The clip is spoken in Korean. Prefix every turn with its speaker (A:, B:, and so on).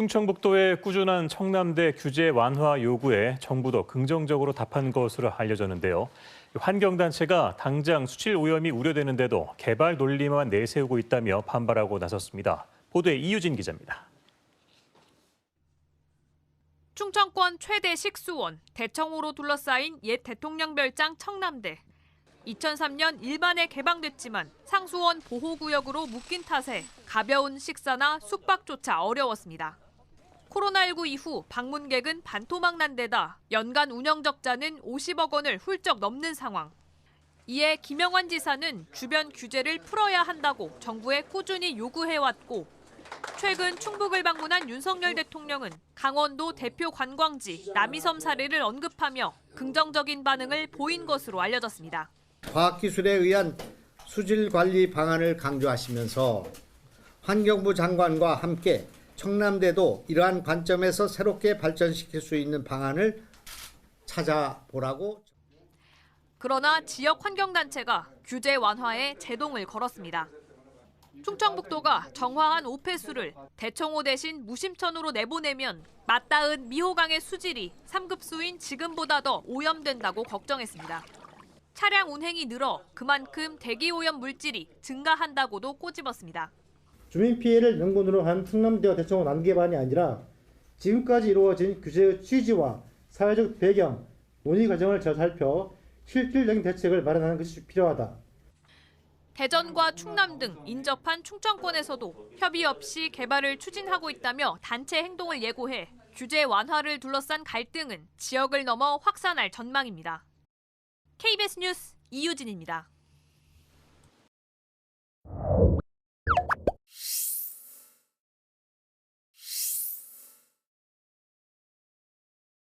A: 충청북도의 꾸준한 청남대 규제 완화 요구에 정부도 긍정적으로 답한 것으로 알려졌는데요. 환경단체가 당장 수질 오염이 우려되는데도 개발 논리만 내세우고 있다며 반발하고 나섰습니다. 보도에 이유진 기자입니다.
B: 충청권 최대 식수원 대청호로 둘러싸인 옛 대통령 별장 청남대. 2003년 일반에 개방됐지만 상수원 보호구역으로 묶인 탓에 가벼운 식사나 숙박조차 어려웠습니다. 코로나19 이후 방문객은 반토막 난 데다 연간 운영 적자는 50억 원을 훌쩍 넘는 상황. 이에 김영환 지사는 주변 규제를 풀어야 한다고 정부에 꾸준히 요구해왔고 최근 충북을 방문한 윤석열 대통령은 강원도 대표 관광지 남이섬 사례를 언급하며 긍정적인 반응을 보인 것으로 알려졌습니다.
C: 과학기술에 의한 수질 관리 방안을 강조하시면서 환경부 장관과 함께 청남대도 이러한 관점에서 새롭게 발전시킬 수 있는 방안을 찾아보라고
B: 그러나 지역 환경단체가 규제 완화에 제동을 걸었습니다. 충청북도가 정화한 오폐수를 대청호 대신 무심천으로 내보내면 맞닿은 미호강의 수질이 3급수인 지금보다 더 오염된다고 걱정했습니다. 차량 운행이 늘어 그만큼 대기 오염 물질이 증가한다고도 꼬집었습니다.
D: 주민 피해를 명분으로 한 충남대와 대청호 난개반이 아니라 지금까지 이루어진 규제의 취지와 사회적 배경, 논의 과정을 잘 살펴 실질적인 대책을 마련하는 것이 필요하다.
B: 대전과 충남 등 인접한 충청권에서도 협의 없이 개발을 추진하고 있다며 단체 행동을 예고해 규제 완화를 둘러싼 갈등은 지역을 넘어 확산할 전망입니다. KBS 뉴스 이유진입니다.